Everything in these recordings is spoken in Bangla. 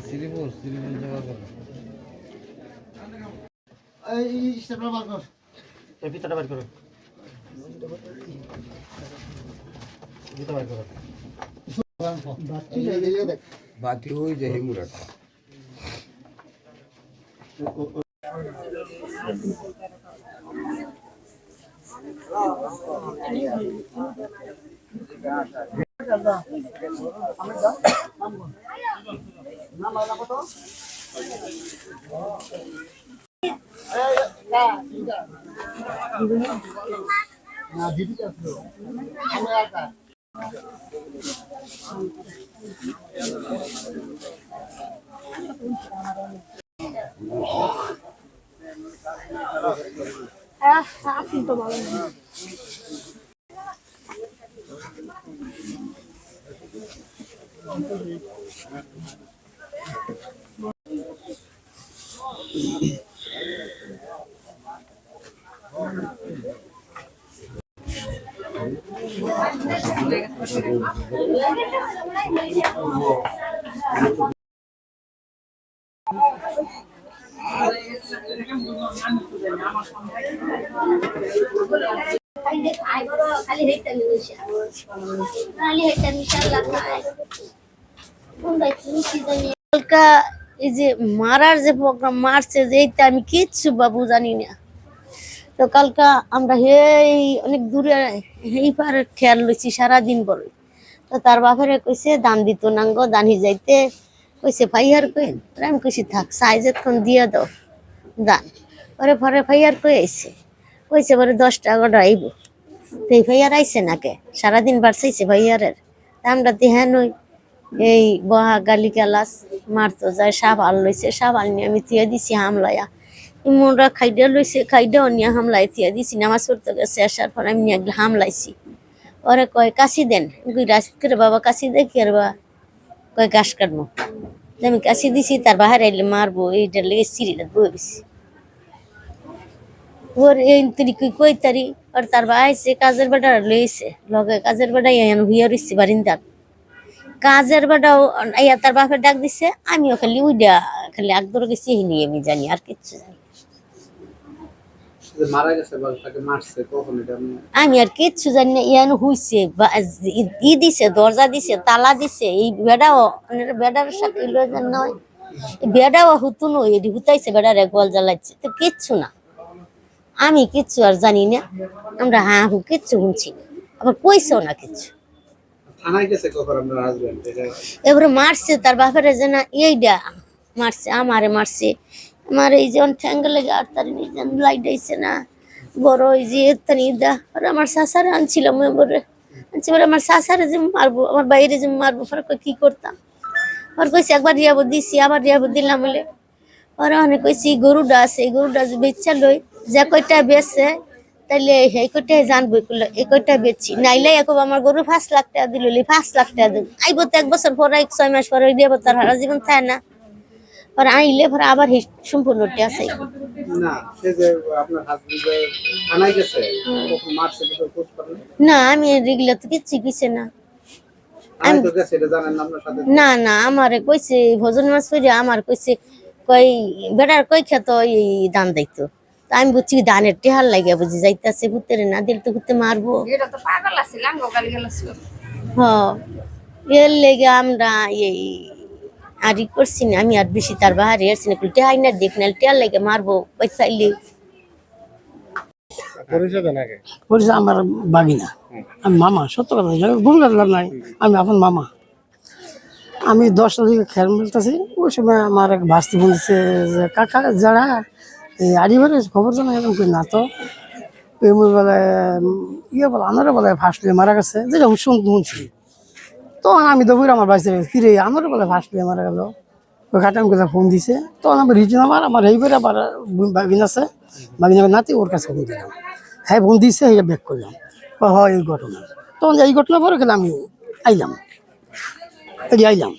শ্রীপুর শ্রীপুর কথা। এই স্টেপটা বার কর। এই পিতাটা বার করো। পিতা বার করো। এই যে- এই যে দেখ। না দিদি আসলো আমি একা এই যে মারার যে প্রোগ্রাম মারছে যে এইটা আমি কিচ্ছু বাবু জানি না। তো কালকা আমরা এই অনেক দূরে এই পারে খেয়াল লইছি সারাদিন বড় তো তার বাপেরে কইছে, দান দিত নাঙ্গ দানি যাইতে। কইছে ভাইয়ার কইন আমি কইছি, থাক সাইজের কোন দিয়ে দাও, দান। পরে পরে ভাইয়ার কই আইছে? কইছে, পরে দশ টাকা আইব। তো ভাইয়ার আইছে নাকে সারাদিন বাড়ছাইছে ভাইয়ারের তা আমরা তো হ্যাঁ নই। এই বহা গালি গালাস মারতো যায় সাপ আল লইছে সাপ আল নিয়ে আমি থিয়ে দিছি হামলায়া। ইমনরা খাইডা লইছে খাইডা নিয়ে হামলায় থিয়ে দিছি, নামাজ পড়তে গেছে, আসার পর আমি নিয়ে হামলাইছি। ওরে কয়, কাশি দেন। করে বাবা, কাশি দে, কি বা? কয় ঘাস কাটবো। আমি কাশি দিছি, তার বাহার আইলে মারবো, এইটা লেগে সিঁড়িটা বয়ে গেছি ওর এই তুই কই কই তারি? আর তার বা আইছে, কাজের বেটা লইছে। লগে কাজের বেটা ইয়ান হুইয়া রইছে বারিন্দার। কাজের বেটাও ইয়া তার বাপের ডাক দিছে, আমিও খালি উইডা খালি একদর গেছি হিনি আমি জানি, আর কিচ্ছু জানি না। যে মারা গেছে বা তাকে মারছে কখন এটা আমি আমি আর কিচ্ছু জানি না ইয়ান হইছে বা- ই- দিছে দরজা দিছে তালা দিছে এই বেড়াও মানে বেড়ার সাথে নয়। বেড়াও হুতু নয় এটি হুতাইছে বেড়ার গোয়াল জ্বালাইছে তো কিচ্ছু না। আমি কিচ্ছু আর জানি না আমরা হ্যাঁ হু কিচ্ছু শুনছি না আবার কইছেও না কিচ্ছু। এবারে মারছে তার বাপের যে না এইটা মারছে আমারে মারছে আমার এই যে ঠ্যাঙ্গে লেগে আর তার লাইট আইছে না। বড় ওই যে তানি দা আর আমার শাসারে আনছিলাম এবারে আনছি বলে আমার শাসারে যে মারবো, আমার বাইরে যে মারবো কই কি করতাম? আর কইছে, একবার রিয়াবো দিছি, আবার রিয়াবো দিলাম বলে। পরে অনেক কইছি গরুটা আছে, এই যে বেচা লই, যে কয়টা বেচছে তাইলে এই কয়টা জানব এই কয়টা বেচছি নাইলে এখন আমার গরু পাঁচ লাখ টাকা দিল পাঁচ লাখ টাকা দিল আইব তো এক বছর পরে, এক ছয় মাস পরে দিয়ে তার হারা জীবন থাকে না। পরে আইলে পরে আবার হি- সম্পূর্ণ টিয়া চাই না আমি এগুলো তো কিচ্ছু কিছু না না না না আমারে কইছে ভোজন মাছ করে আমার কইছে কই বেটার কই খেত এই দান দাইতো তা আমি বুঝছি দানের টেহার লাগে বুঝি যাইতাছে ভূতের না দিল তো ভূতে মারবো। এটা তো পাগল আছে লাঙ্গো গালি গেলাস হ এর লেগে আমরা এই আর ই করছি না আমি আর বেশি তার বাহারে এসছি না টেহাই না দেখ না টেয়ার লেগে মারবো পয়সাইলে পরিচয় আমার বাগিনা। আমি মামা সত্য কথা নাই আমি আপন মামা। আমি দশটা দিকে খেয়াল মেলতেছি ওই সময় আমার এক ভাস্তি বলছে যে কাকা যারা এই আড়িবারে খবর জানা এরকম কই না তো? বলে ইয়ে বলে আনারে বলে ফাঁসলে মারা গেছে। যেটা আমি শুনতে শুনছি তখন আমি তো আমার বাসে ফিরে আমার বলে ফাঁসলে মারা গেল। ওই খাটাম কথা ফোন দিছে। তখন আমি রিজন আমার আমার এই করে আবার বাগিন আছে। বাগিনা নাতি, ওর কাছে ফোন দিলাম। হ্যাঁ ফোন দিছে হ্যাঁ ব্যাক করলাম। হয় এই ঘটনা। তখন এই ঘটনা পরে গেলে আমি, আইলাম। আইলাম।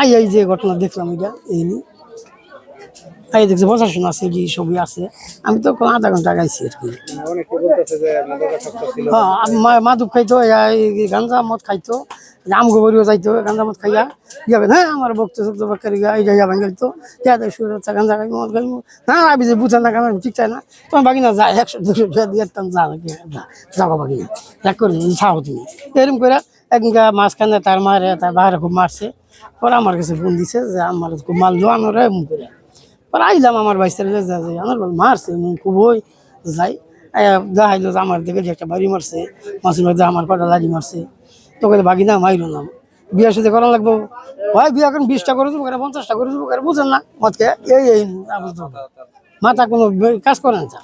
আই আই যে ঘটনা দেখলাম এটা এই নিয়ে। এই দেখছি, প্রশাসন আছে যে ছবি আছে। আমি তো আধা ঘণ্টা গাইছি আর কি। হ্যাঁ খাইতো গাঞ্জা মদ খাইতো আম গোবরিও যাইতো, গাঞ্জা মদ খাইয়া। যাবে না আমার বক্ত শক্ত খাইবো, মদ খাইবো। না আমি যে বুঝে না কেন ঠিক না। তোমার বাকি না যা একশো, দুশো দিয়ে যা যাব বাকি না এক করে ছাও তুমি। এরকম করে একদিনকা মাঝখানে তার মারে তার বাইরে খুব মারছে। পরে আমার কাছে ফোন দিছে যে আমার খুব মাল জোয়ানো রে এমন করে পরে আইলাম আমার বাইসের যা যাই। আমার মারছে এমন খুব ওই, যাই। দেখাইলো যে আমার যে একটা বাড়ি মারছে, মাসির মধ্যে আমার কটা লাড়ি মারছে। তোকে বাকি না মাইলো না। বিয়ার সাথে করা লাগবো। হয় বিয়া এখন বিশটা করে দেবো পঞ্চাশটা করে দেবো বুঝেন না। মতকে এই এই মাথা কোনো কাজ করে না।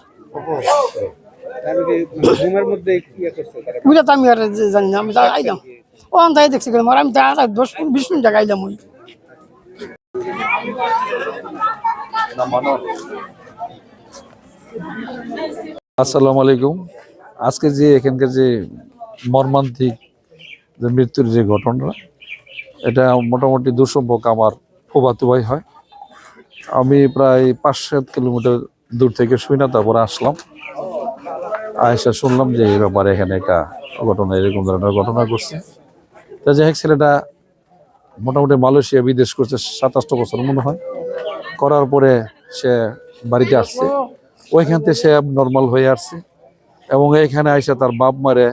আমি আমি আর জানি না, আমি তো আইলাম। ও আন্তাই দেখছি আমি তো দশ বিশ মিনিট আগে আইলাম ওই। আসসালামু আলাইকুম। আজকে যে এখানকার যে মর্মান্তিক যে মৃত্যুর যে ঘটনা এটা মোটামুটি দুঃসম্পর্ক আমার ফুবাতু ভাই হয়। আমি প্রায় পাঁচ সাত কিলোমিটার দূর থেকে শুই না, তারপরে আসলাম। আয়সা শুনলাম যে এই ব্যাপারে এখানে একটা ঘটনা এরকম ধরনের ঘটনা ঘটছে। তা যাই হোক, ছেলেটা মোটামুটি মালয়েশিয়া বিদেশ করছে, সাতাশটা বছর মনে হয়। করার পরে সে বাড়িতে আসছে। ওইখান থেকে সে নর্মাল হয়ে আসছে এবং এখানে আইসা তার বাপ মারে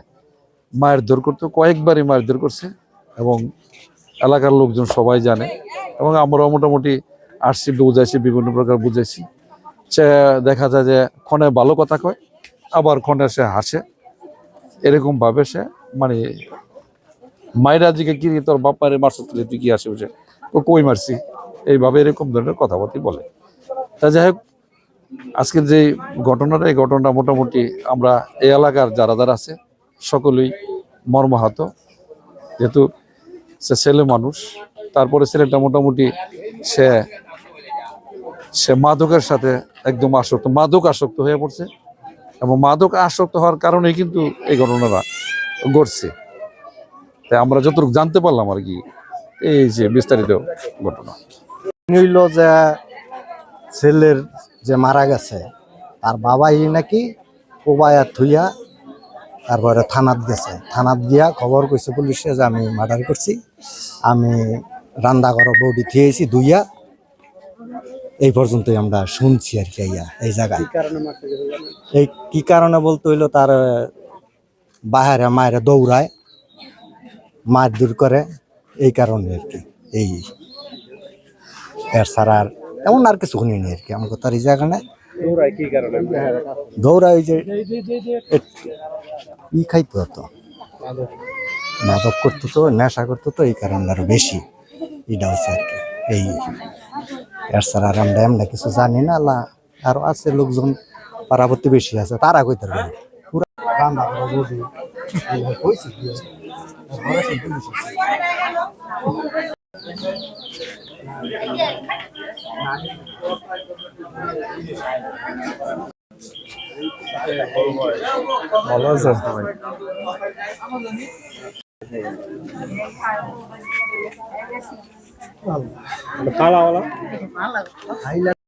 মায়ের দর করতো কয়েকবারই মায়ের দর করছে এবং এলাকার লোকজন সবাই জানে এবং আমরাও মোটামুটি আসছি, বুঝাইছি, বিভিন্ন প্রকার বুঝাইছি। সে দেখা যায় যে ক্ষণে ভালো কথা কয়, আবার ক্ষণে সে হাসে। এরকম ভাবে সে মানে মায়েরা জিকে কি তোর বাপ মারে মারছে, তুই কি আসে বুঝে ও কই মারছি? এইভাবে এরকম ধরনের কথাবার্তা বলে। তা যাই হোক আজকের যে ঘটনাটা, এই ঘটনাটা মোটামুটি আমরা এই এলাকার যারা যারা আছে, সকলেই মর্মাহত। যেহেতু সে ছেলে মানুষ, তারপরে ছেলেটা মোটামুটি সে সে মাদকের সাথে একদম আসক্ত, মাদক আসক্ত হয়ে পড়ছে এবং মাদক আসক্ত হওয়ার কারণেই কিন্তু এই ঘটনাটা ঘটছে। তাই আমরা যতটুকু জানতে পারলাম আর কি, এই যে বিস্তারিত ঘটনা। হইল যে ছেলের যে মারা গেছে তার বাবাই নাকি কোবায়া থুইয়া তারপরে থানাত গেছে। থানাত গিয়া খবর কইছে পুলিশে যে আমি মার্ডার করছি। আমি রান্দা ঘর বৌদি থিয়েছি দুইয়া এই পর্যন্তই আমরা শুনছি আর কি আইয়া এই জায়গায়? এই কি কারণে বলতে হইল তার বাহারে মায়েরা দৌড়ায় মার দূর করে এই কারণে আর কি এই এর ছাড়া আর এমন আর কিছু শুনিনি আর কি। আমাকে তার এই জায়গা না দৌড়ায় কারণে? দৌড়ায় ওই যে ই খাইতো তো। মাদক। করতো তো নেশা করতো তো এই কারণে আরও বেশি এটা হচ্ছে আর কি। এই এর ছাড়া আর আমরা কিছু জানি না আল্লাহ আরও আছে লোকজন পাড়া বেশি আছে তারা পুরা। রান্না করা বৌদি, এইভাবে কইছে কি? ঘরে সে পুলিশ আছে। ভালো আছে? পালাওয়ালা কীভাবে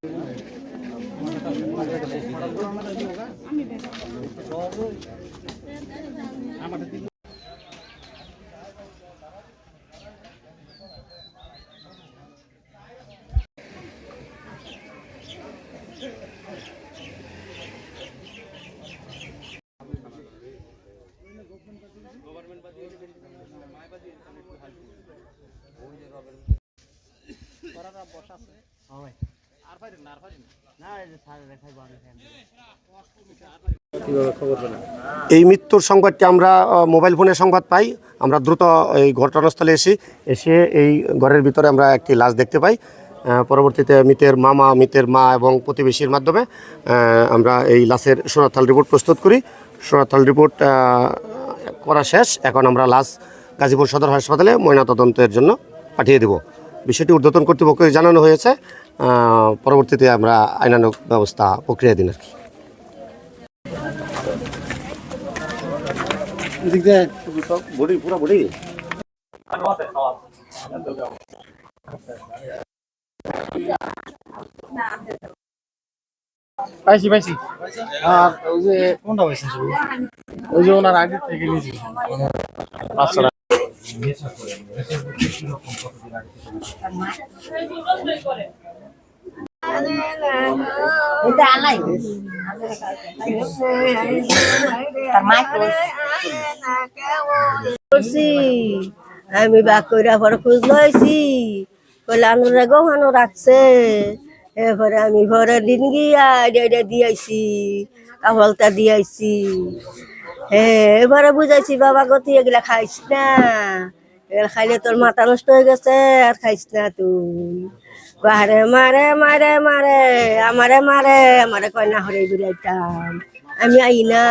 খবর পেলেন এই মৃত্যুর সংবাদটি আমরা মোবাইল ফোনে সংবাদ পাই। আমরা দ্রুত এই ঘটনাস্থলে এসে এসে এই ঘরের ভিতরে আমরা একটি লাশ দেখতে পাই। পরবর্তীতে মৃতের মামা, মৃতের মা এবং প্রতিবেশীর মাধ্যমে আমরা এই লাশের সোনাথাল রিপোর্ট প্রস্তুত করি। সোনাথাল রিপোর্ট করা শেষ। এখন আমরা লাশ গাজীপুর সদর হাসপাতালে ময়নাতদন্তের জন্য পাঠিয়ে দেব। বিষয়টি ঊর্ধ্বতন কর্তৃপক্ষকে জানানো হয়েছে। পরবর্তীতে আমরা আইনানুগ ব্যবস্থা প্রক্রিয়া দিন আর কি। বডি পুরো বডি পাইছি পাইছি। আর ওই যে কোনটা পাইছেন ওই যে ওনার আগে থেকে নিয়েছি। পাঁচশো টাকা আমি বাক কইরা পরে খোঁজ লইছি কইলে আনুরে গহানো রাখছে এরপরে আমি ঘরে দিন গিয়া এটা দিয়াইছি কাপড়টা দিয়াইছি হ্যাঁ এবারে বুঝাইছি, বাবা গতি এগুলা খাইস না, এগুলা খাইলে তোর মাথা নষ্ট হয়ে গেছে, আর খাইস না, তুই। বাহারে মারে মারে মারে আমারে মারে আমারে কয় না হরে বেড়াইতাম আমি আই না।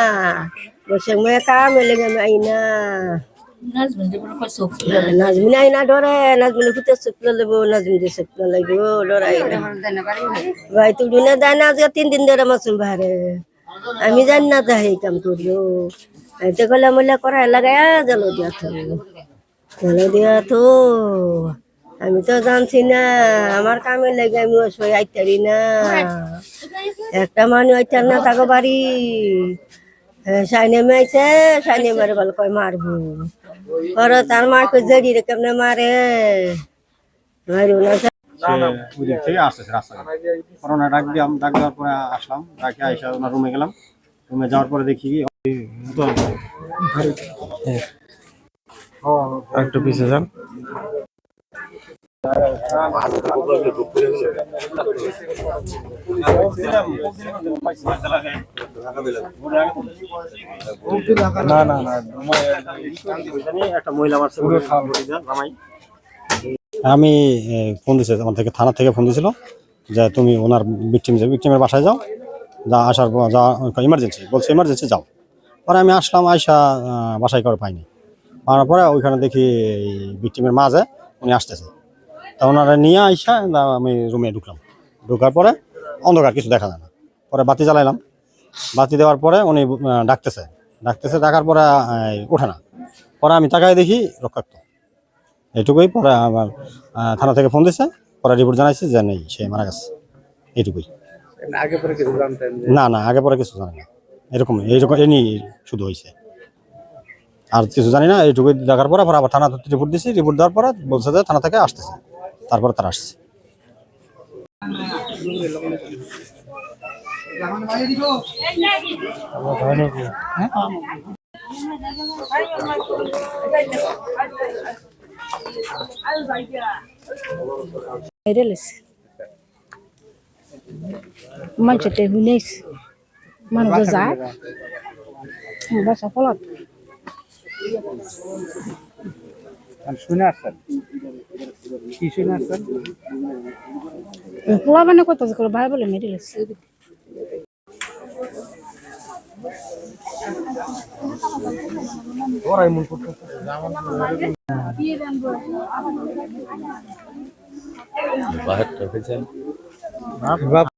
বসে মেয়ে কাম এলে আমি আই না। নাজমিন আই না ডরে নাজমিন ফুটে শুক্ল লেব নাজমিন যে শুক্ল লাগব ডরাই ভাই তুই না দেয় না আজকে তিন দিন ধরে মাসুম বাহারে আমি জানি না তাই এই কাম করিও এতে কলে মলে করা লাগায় জানো দিয়া তো জানো দিয়া তো আমি তো জানছি না আমার কামে লাগে আমি ওসই আইতারি না। একটা মানুষ আইতার না তাকে বাড়ি। সাইনে মাইছে সাইনে মারে বলে কয় মারবো। ওরা তার মারকে জড়ি রে কেমনে মারে? মারিও না। সে থেকে আসতেছে রাস্তাঘাটে করোনা ডাক দিলাম ডাক দেওয়ার পরে আসলাম ডাকে আইসা ওনার রুমে গেলাম। রুমে যাওয়ার পরে দেখি একটু পিছিয়ে যান। আমি ফোন দিছে, আমার থেকে, থানা থেকে ফোন দিছিল যে তুমি ওনার ভিকটিম যে ভিকটিমের বাসায় যাও, যা আসার যা ইমার্জেন্সি বলছে ইমার্জেন্সি যাও। পরে আমি আসলাম আয়সা বাসায় করে পাইনি। পাওয়ার পরে ওইখানে দেখি ভিকটিমের মাঝে উনি আসতেছে। তা ওনারা নিয়ে আইসা আমি রুমে ঢুকলাম। ঢুকার পরে অন্ধকার কিছু দেখা যায় না। পরে বাতি জ্বালাইলাম। বাতি দেওয়ার পরে উনি ডাকতেছে। ডাকতেছে ডাকার পরে ওঠে না। পরে আমি তাকায় দেখি রক্ষাক্ত এইটুকুই পরে আমার থানা থেকে ফোন দিছে। পরে রিপোর্ট জানাইছে যে নেই সে মারা গেছে। এইটুকুই। আগে পরে কিছু জানতেন না না আগে পরে কিছু জানি না। এরকম এইরকম এ নিয়ে শুধু হয়েছে আর কিছু জানি না এইটুকুই দেখার পরে পরে আবার থানা রিপোর্ট দিছি। রিপোর্ট দেওয়ার পরে বলছে যে থানা থেকে আসতেছে। তারপরে তারা আসছে। মানুষটা হুনেছ মানুষ যায় বাসা ফলত শুনে আসছেন কি শুনে আসছেন পোলা মানে কত করে ভাই বলে মেরে লেছে বাপ